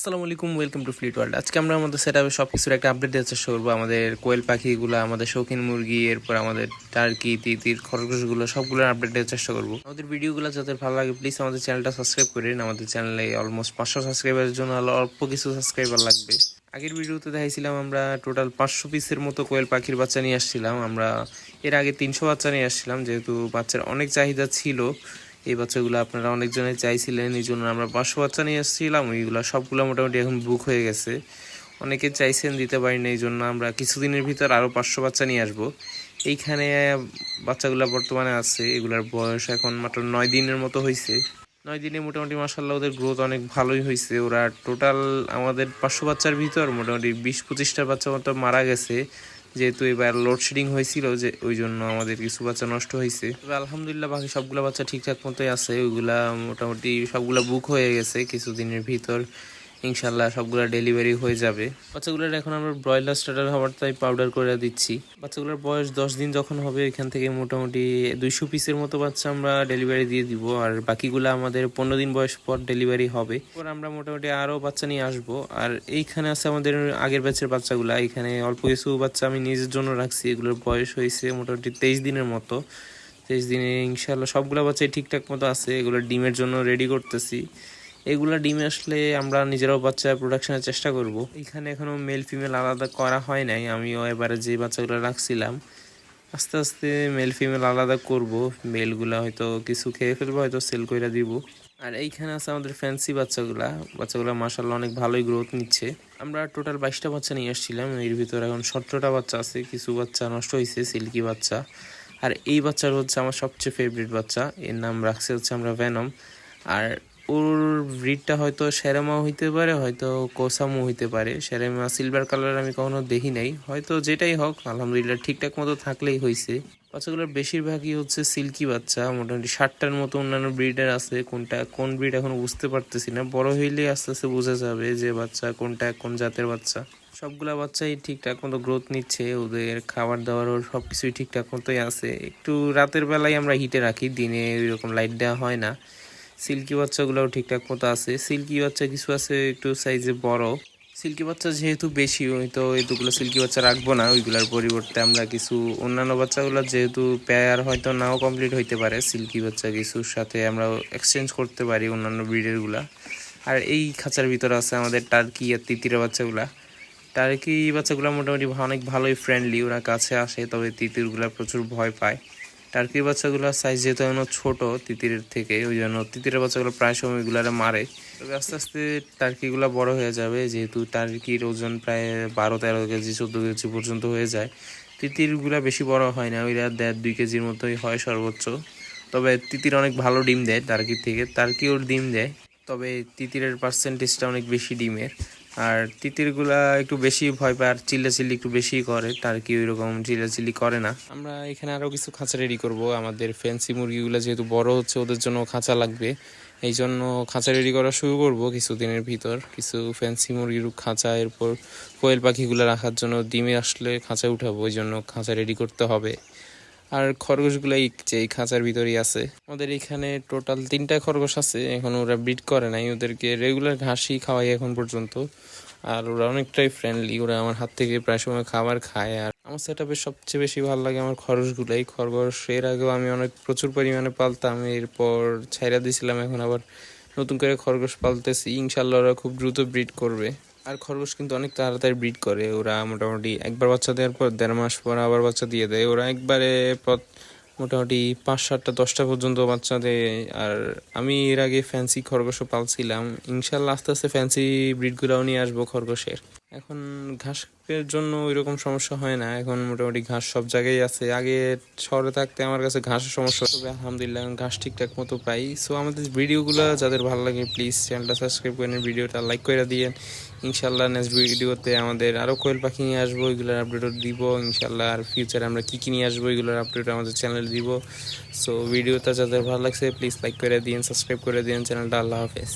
আসসালামু আলাইকুম welcome to fleet world আজকে আমরা আমাদের সেট আপে সব কিছুর একটা আপডেট দেওয়ার চেষ্টা করব। আমাদের কোয়েল পাখিগুলো আমাদের শৌখিন মুরগি, এরপর আমাদের টার্কি তিতির, খরগোশগুলো, সবগুলোর আপডেট দেওয়ার চেষ্টা করব। আমাদের ভিডিওগুলো যাদের ভালো লাগে প্লিজ আমাদের চ্যানেলটা সাবস্ক্রাইব করেন আমাদের চ্যানেলে অলমোস্ট পাঁচশো সাবস্ক্রাইবারের জন্য অল্প কিছু সাবস্ক্রাইবার লাগবে। আগের ভিডিওতে দেখাইছিলাম আমরা টোটাল পাঁচশো পিসের মতো কোয়েল পাখির বাচ্চা নিয়ে আসছিলাম। আমরা এর আগে তিনশো বাচ্চা নিয়ে আসছিলাম, যেহেতু বাচ্চার অনেক চাহিদা ছিল। এই বাচ্চাগুলো আপনারা অনেকজনে চাইছিলেন, এই জন্য আমরা পাঁচশো বাচ্চা নিয়ে এসেছিলাম। ওইগুলো সবগুলো মোটামুটি এখন বুক হয়ে গেছে। অনেকে চাইছেন দিতে পারিনি এই জন্য আমরা কিছুদিনের ভিতর আরও পাঁচশো বাচ্চা নিয়ে আসব। এইখানে বাচ্চাগুলো বর্তমানে আছে, এগুলার বয়স এখন মাত্র নয় দিনের মতো হয়েছে নয় দিনে মোটামুটি মাসাল্লাহ ওদের গ্রোথ অনেক ভালোই হয়েছে ওরা টোটাল আমাদের পাঁচশো বাচ্চার ভিতর মোটামুটি বিশ পঁচিশটা বাচ্চা মতো মারা গেছে। যেহেতু এবার লোডশেডিং হয়েছিল যে ওই জন্য আমাদের কিছু বাচ্চা নষ্ট হয়েছে। তবে আলহামদুলিল্লাহ বাকি সবগুলো বাচ্চা ঠিকঠাক মতোই আছে, ওইগুলা মোটামুটি সবগুলো বুক হয়ে গেছে কিছুদিনের ভিতর। ইনশাল্লাহ সবগুলা ডেলিভারি হয়ে যাবে। বাচ্চাগুলোর এখন আমরা ব্রয়লার স্টার্টার হওয়ার তাই পাউডার করে দিচ্ছি। বাচ্চাগুলোর বয়স দশ দিন যখন হবে, এখান থেকে মোটামুটি দুইশো পিসের মতো বাচ্চা আমরা ডেলিভারি দিয়ে দিব। আর বাকিগুলো আমাদের পনেরো দিন বয়স পর ডেলিভারি হবে। এরপর আমরা মোটামুটি আরও বাচ্চা নিয়ে আসব। আর এইখানে আছে আমাদের আগের ব্যাচের বাচ্চাগুলা। এখানে অল্প কিছু বাচ্চা আমি নিজের জন্য রাখছি। এগুলোর বয়স হয়েছে মোটামুটি তেইশ দিনের মতো। তেইশ দিনে ইনশাল্লাহ সবগুলো বাচ্চাই ঠিকঠাক মতো আছে। এগুলো ডিমের জন্য রেডি করতেছি। এগুলা ডিম আসলে আমরা নিজেরাও বাচ্চা প্রোডাকশনের চেষ্টা করব। এখানে এখনও মেল ফিমেল আলাদা করা হয় নাই। আমিও এবারে যে বাচ্চাগুলো রাখছিলাম, আস্তে আস্তে মেল ফিমেল আলাদা করব। মেলগুলা হয়তো কিছু খেয়ে ফেলব, হয়তো সেল করে দিব। আর এইখানে আছে আমাদের ফ্যান্সি বাচ্চাগুলা। বাচ্চাগুলো মাসাল্লাহ অনেক ভালোই গ্রোথ নিচ্ছে। আমরা টোটাল বাইশটা বাচ্চা নিয়ে আসছিলাম। এর ভিতরে এখন সতেরোটা বাচ্চা আছে। কিছু বাচ্চা নষ্ট হয়েছে সিল্কি বাচ্চা। আর এই বাচ্চাটা হচ্ছে আমার সবচেয়ে ফেভারিট বাচ্চা। এর নাম রাখছে হচ্ছে আমরা ভ্যানম আর ওর ব্রিডটা হয়তো সেরামা হইতে পারে, হয়তো কোসামু হইতে পারে। সেরামা সিলভার কালার আমি কখনো দেখি নাই। হয়তো যেটাই হোক, আলহামদুলিল্লাহ ঠিকঠাক মতো থাকলেই হয়েছে বাচ্চাগুলোর বেশিরভাগই হচ্ছে সিল্কি বাচ্চা, মোটামুটি ষাটটার মতো অন্যান্য ব্রিডের আছে। কোনটা, কোন ব্রিড এখনও বুঝতে পারতেছি না। বড় হইলে আস্তে আস্তে বোঝা যাবে যে বাচ্চা কোনটা কোন জাতের বাচ্চা। সবগুলা বাচ্চাই ঠিকঠাক মতো গ্রোথ নিচ্ছে, ওদের খাবার দাবারও সব কিছুই ঠিকঠাক মতোই আছে। একটু রাতের বেলায় আমরা হিটে রাখি, দিনে ওইরকম লাইট দেওয়া হয় না। সিল্কি বাচ্চাগুলোও ঠিকঠাক মতো আছে। সিল্কি বাচ্চা কিছু আছে একটু সাইজে বড়। সিল্কি বাচ্চা যেহেতু বেশি হয়তো এতগুলো সিল্কি বাচ্চা রাখব না, ওইগুলোর পরিবর্তে আমরা কিছু অন্যান্য বাচ্চাগুলো যেহেতু পেয়ার হয়তো নাও কমপ্লিট হইতে পারে, সিল্কি বাচ্চা কিছুর সাথে আমরা এক্সচেঞ্জ করতে পারি অন্যান্য ব্রিডেরগুলা। আর এই খাঁচার ভিতরে আছে আমাদের টার্কি আর তিতিরা বাচ্চাগুলা। টার্কি বাচ্চাগুলো মোটামুটি অনেক ভালোই ফ্রেন্ডলি ওরা কাছে আসে, তবে তিতিরগুলা প্রচুর ভয় পায়। টার্কির বাচ্চাগুলোর সাইজ যেহেতু এখনও ছোটো, তিতিরের থেকে, ওই জন্য তিতিরের বাচ্চাগুলো প্রায় সময় এগুলারে মারে। তবে আস্তে আস্তে টার্কিগুলো বড় হয়ে যাবে, যেহেতু টার্কির ওজন প্রায় বারো, তেরো কেজি, চোদ্দ কেজি পর্যন্ত হয়ে যায়। তিতিরগুলো বেশি বড় হয় না, ওইরা দেড়, দুই কেজির মতোই হয় সর্বোচ্চ। তবে তিতির অনেক ভালো ডিম দেয় টার্কির থেকে, টার্কিও ডিম দেয়, তবে তিতিরের পার্সেন্টেজটা অনেক বেশি ডিমের। আর তিতিরগুলা একটু বেশি ভয় পায়, আর চিল্লাচিল্লি একটু বেশি করে, তার কি ওই রকম চিল্লাচিল্লি করে না। আমরা এখানে আরও কিছু খাঁচা রেডি করব, আমাদের ফ্যান্সি মুরগিগুলো যেহেতু বড় হচ্ছে, ওদের জন্য খাঁচা লাগবে। এই জন্য খাঁচা রেডি করা শুরু করব কিছুদিনের ভিতর। কিছু ফ্যান্সি মুরগির খাঁচা, এরপর কোয়েল পাখিগুলো রাখার জন্য ডিমে আসলে খাঁচা উঠাবো, ওই জন্য খাঁচা রেডি করতে হবে। আর খরগোশগুলো যে এই খাঁচার ভিতরেই আছে। আমাদের এখানে টোটাল তিনটা খরগোশ আছে, এখন ওরা ব্রিড করে নাই। ওদেরকে রেগুলার ঘাসই খাওয়াই এখন পর্যন্ত। আর ওরা অনেকটাই ফ্রেন্ডলি ওরা আমার হাত থেকে প্রায় সময় খাবার খায়। আর আমার সেট সবচেয়ে বেশি ভালো লাগে আমার খরগোশগুলাই। খরগোশ এর আগেও আমি অনেক প্রচুর পরিমাণে পালতাম, এরপর ছাইরা দিয়েছিলাম এখন আবার নতুন করে খরগোশ পালতেছি। ইনশাল্লাহ ওরা খুব দ্রুত ব্রিড করবে। আর খরগোশ কিন্তু অনেক তাড়াতাড়ি ব্রিড করে। ওরা মোটামুটি একবার বাচ্চা দেওয়ার পর দেড় মাস পর আবার বাচ্চা দিয়ে দেয়। ওরা একবারে পথ মোটামুটি পাঁচ সাতটা, দশটা পর্যন্ত বাচ্চা দেয়। আর আমি এর আগে ফ্যান্সি খরগোশও পালছিলাম। ইনশাল্লাহ আস্তে আস্তে ফ্যান্সি ব্রিডগুলোও নিয়ে আসব খরগোশের। এখন ঘাসের জন্য ওই রকম সমস্যা হয় না। এখন মোটামুটি ঘাস সব জায়গায় আছে। আগে শহরে থাকতে আমার কাছে ঘাসের সমস্যা তবে আলহামদুলিল্লাহ, এখন ঘাস ঠিকঠাক মতো পাই। সো আমাদের ভিডিওগুলো যাদের ভালো লাগে প্লিজ চ্যানেলটা সাবস্ক্রাইব করেন ভিডিওটা লাইক করে দিয়ে ইনশাল্লাহ নেক্সট ভিডিওতে আমাদের আরও কোয়েল পাখি নিয়ে আসব, এগুলোর আপডেটও দিব। ইনশাল্লাহ আর ফিউচারে আমরা কী কী নিয়ে আসব, এগুলোর আপডেট আমাদের চ্যানেলে দিব। সো ভিডিওটা যাদের ভালো লাগছে প্লিজ লাইক করে দিন সাবস্ক্রাইব করে দিন চ্যানেলটা আল্লাহ হাফেজ।